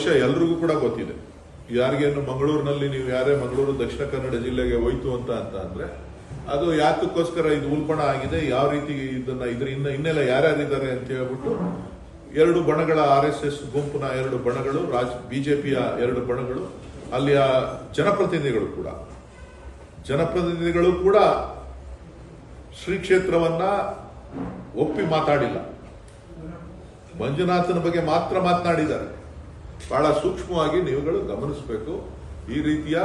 ಬಹುಶಃ ಎಲ್ರಿಗೂ ಕೂಡ ಗೊತ್ತಿದೆ. ಯಾರಿಗೇನು ಮಂಗಳೂರಿನಲ್ಲಿ ನೀವು ಯಾರೇ ಮಂಗಳೂರು ದಕ್ಷಿಣ ಕನ್ನಡ ಜಿಲ್ಲೆಗೆ ಹೋಯ್ತು ಅಂತ ಅಂತ ಅಂದ್ರೆ, ಅದು ಯಾತಕ್ಕೋಸ್ಕರ ಇದು ಉಲ್ಪಣ ಆಗಿದೆ, ಯಾವ ರೀತಿ ಇದನ್ನ ಇದ್ರ ಇನ್ನ ಇನ್ನೆಲ್ಲ ಯಾರ್ಯಾರಿದ್ದಾರೆ ಅಂತ ಹೇಳ್ಬಿಟ್ಟು, ಎರಡು ಬಣಗಳ ಆರ್ ಎಸ್ ಎಸ್ ಗುಂಪಿನ ಎರಡು ಬಣಗಳು, ರಾಜ್ ಬಿಜೆಪಿಯ ಎರಡು ಬಣಗಳು, ಅಲ್ಲಿಯ ಜನಪ್ರತಿನಿಧಿಗಳು ಕೂಡ. ಜನಪ್ರತಿನಿಧಿಗಳು ಕೂಡ ಶ್ರೀ ಕ್ಷೇತ್ರವನ್ನ ಒಪ್ಪಿ ಮಾತಾಡಿಲ್ಲ. ಮಂಜುನಾಥನ ಬಗ್ಗೆ ಮಾತ್ರ ಮಾತನಾಡಿದ್ದಾರೆ. ಬಹಳ ಸೂಕ್ಷ್ಮವಾಗಿ ನೀವುಗಳು ಗಮನಿಸಬೇಕು. ಈ ರೀತಿಯ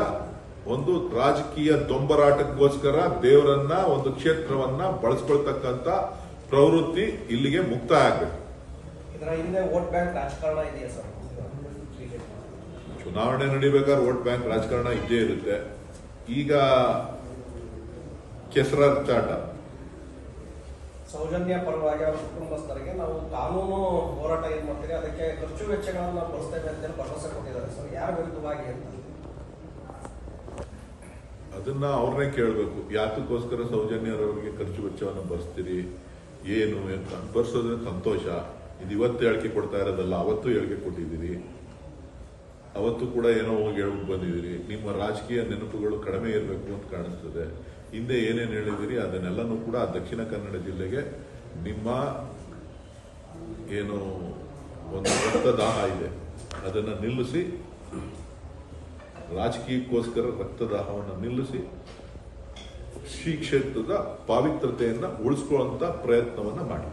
ಒಂದು ರಾಜಕೀಯ ದೊಂಬರಾಟಕ್ಕೋಸ್ಕರ ದೇವರನ್ನ ಒಂದು ಕ್ಷೇತ್ರವನ್ನ ಬಳಸ್ಕೊಳ್ತಕ್ಕಂತ ಪ್ರವೃತ್ತಿ ಇಲ್ಲಿಗೆ ಮುಕ್ತಾಯ ಆಗಬೇಕು. ಚುನಾವಣೆ ನಡಿಬೇಕಾದ್ರೆ ವೋಟ್ ಬ್ಯಾಂಕ್ ರಾಜಕಾರಣ ಇದ್ದೇ ಇರುತ್ತೆ. ಈಗ ಕೆಸರಾಚಾಟ ಸೌಜನ್ಯ ಪರವಾಗಿ ಅವರ ಕುಟುಂಬಸ್ಥರಿಗೆ ನಾವು ಕಾನೂನು ಹೋರಾಟ ಏನು ಮಾಡ್ತೀವಿ ಅದಕ್ಕೆ ಖರ್ಚು ವೆಚ್ಚಗಳನ್ನು ನಾವು ಅಂತ ಹೇಳಿ ಭರವಸೆ ಕೊಟ್ಟಿದ್ದಾರೆ. ಸರ್ ಯಾರ ವಿರುದ್ಧವಾಗಿ ಅಂತ? ಅದನ್ನ ಅವ್ರನ್ನೇ ಕೇಳಬೇಕು. ಯಾತಕ್ಕೋಸ್ಕರ ಸೌಜನ್ಯರವರಿಗೆ ಖರ್ಚು ವೆಚ್ಚವನ್ನು ಬರ್ಸ್ತೀರಿ ಏನು ಅಂತ. ಬರ್ಸೋದ್ರೆ ಸಂತೋಷ. ಇದು ಇವತ್ತು ಹೇಳಿಕೆ ಕೊಡ್ತಾ ಇರೋದಲ್ಲ, ಅವತ್ತು ಹೇಳಿಕೆ ಕೊಟ್ಟಿದ್ದೀರಿ. ಅವತ್ತು ಕೂಡ ಏನೋ ಹೋಗಿ ಹೇಳ್ಬಿಟ್ಟು ಬಂದಿದ್ದೀರಿ. ನಿಮ್ಮ ರಾಜಕೀಯ ನೆನಪುಗಳು ಕಡಿಮೆ ಇರಬೇಕು ಅಂತ ಕಾಣಿಸ್ತದೆ. ಹಿಂದೆ ಏನೇನು ಹೇಳಿದ್ದೀರಿ, ಅದನ್ನೆಲ್ಲನೂ ಕೂಡ ದಕ್ಷಿಣ ಕನ್ನಡ ಜಿಲ್ಲೆಗೆ ನಿಮ್ಮ ಏನು ಒಂದು ರಕ್ತದಾಹ ಇದೆ. ಅದನ್ನು ನಿಲ್ಲಿಸಿ, ರಾಜಕೀಯಕ್ಕೋಸ್ಕರ ರಕ್ತದಾಹವನ್ನು ನಿಲ್ಲಿಸಿ, ಶ್ರೀ ಕ್ಷೇತ್ರದ ಪಾವಿತ್ರತೆಯನ್ನು ಉಳಿಸ್ಕೊಳ್ಳುವಂಥ ಪ್ರಯತ್ನವನ್ನು ಮಾಡಿ.